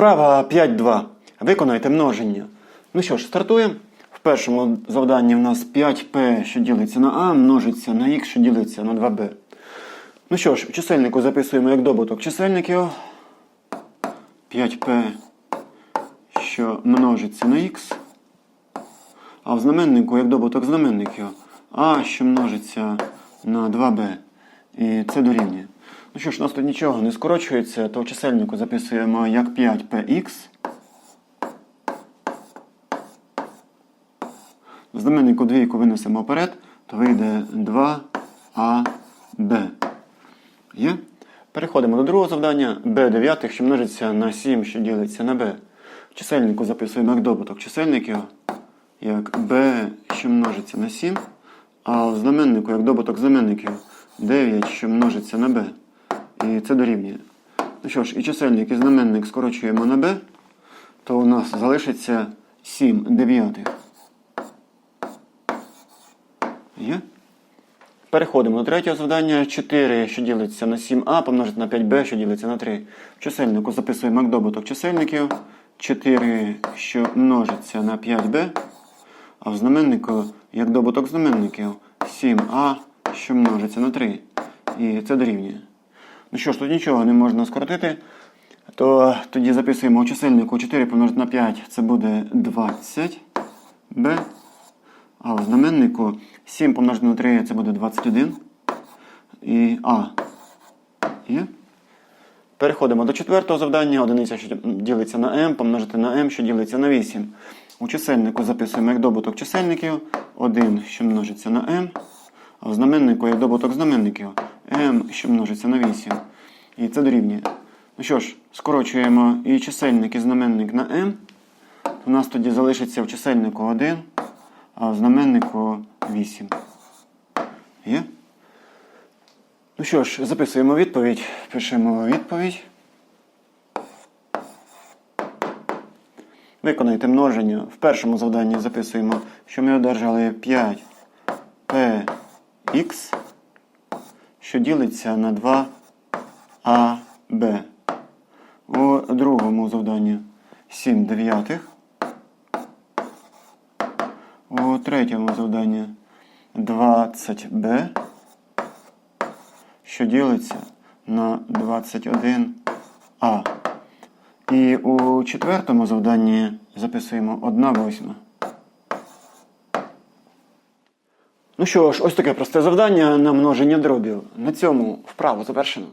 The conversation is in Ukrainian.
Вправа 5.2. Виконайте множення. Ну що ж, стартуємо. В першому завданні в нас 5p, що ділиться на а, множиться на х, що ділиться на 2b. Ну що ж, в чисельнику записуємо як добуток чисельників. 5p, що множиться на х. А в знаменнику як добуток знаменників а, що множиться на 2b. І це дорівнює. Ну що ж, у нас тут нічого не скорочується, то в чисельнику записуємо як 5px. В знаменнику двійку винесемо вперед, то вийде 2ab. Є? Переходимо до другого завдання. b дев'ятих, що множиться на 7, що ділиться на b. В чисельнику записуємо як добуток чисельників, як b, що множиться на 7, а в знаменнику як добуток знаменників 9, що множиться на b. І це дорівнює. Ну що ж, і чисельник і знаменник скорочуємо на b, то у нас залишиться 7 дев'ятих. Є? Переходимо до третього завдання. 4, що ділиться на 7а, помножити на 5b, що ділиться на 3. В чисельнику записуємо як добуток чисельників. 4, що множиться на 5b, а в знаменнику як добуток знаменників 7а, що множиться на 3. І це дорівнює. Ну що ж, тут нічого не можна скоротити, то тоді записуємо у чисельнику 4 помножити на 5, це буде 20b. А в знаменнику 7 помножити на 3 це буде 21. І А. Є? Переходимо до четвертого завдання. Одиниця, що ділиться на m, помножити на m, що ділиться на 8. У чисельнику записуємо як добуток чисельників 1, що множиться на m. А в знаменнику як добуток знаменників m, що множиться на 8. І це дорівнює. Ну що ж, скорочуємо і чисельник, і знаменник на m. У нас тоді залишиться в чисельнику 1 а в знаменнику 8. Є? Ну що ж, записуємо відповідь. Пишемо відповідь. Виконайте множення. В першому завданні записуємо, що ми одержали 5px, що ділиться на 2ab. У другому завданні 7 дев'ятих. У третьому завданні 20b, що ділиться на 21а. І у четвертому завданні записуємо 1 восьма. Ну що ж, ось таке просте завдання на множення дробів. На цьому вправу завершено.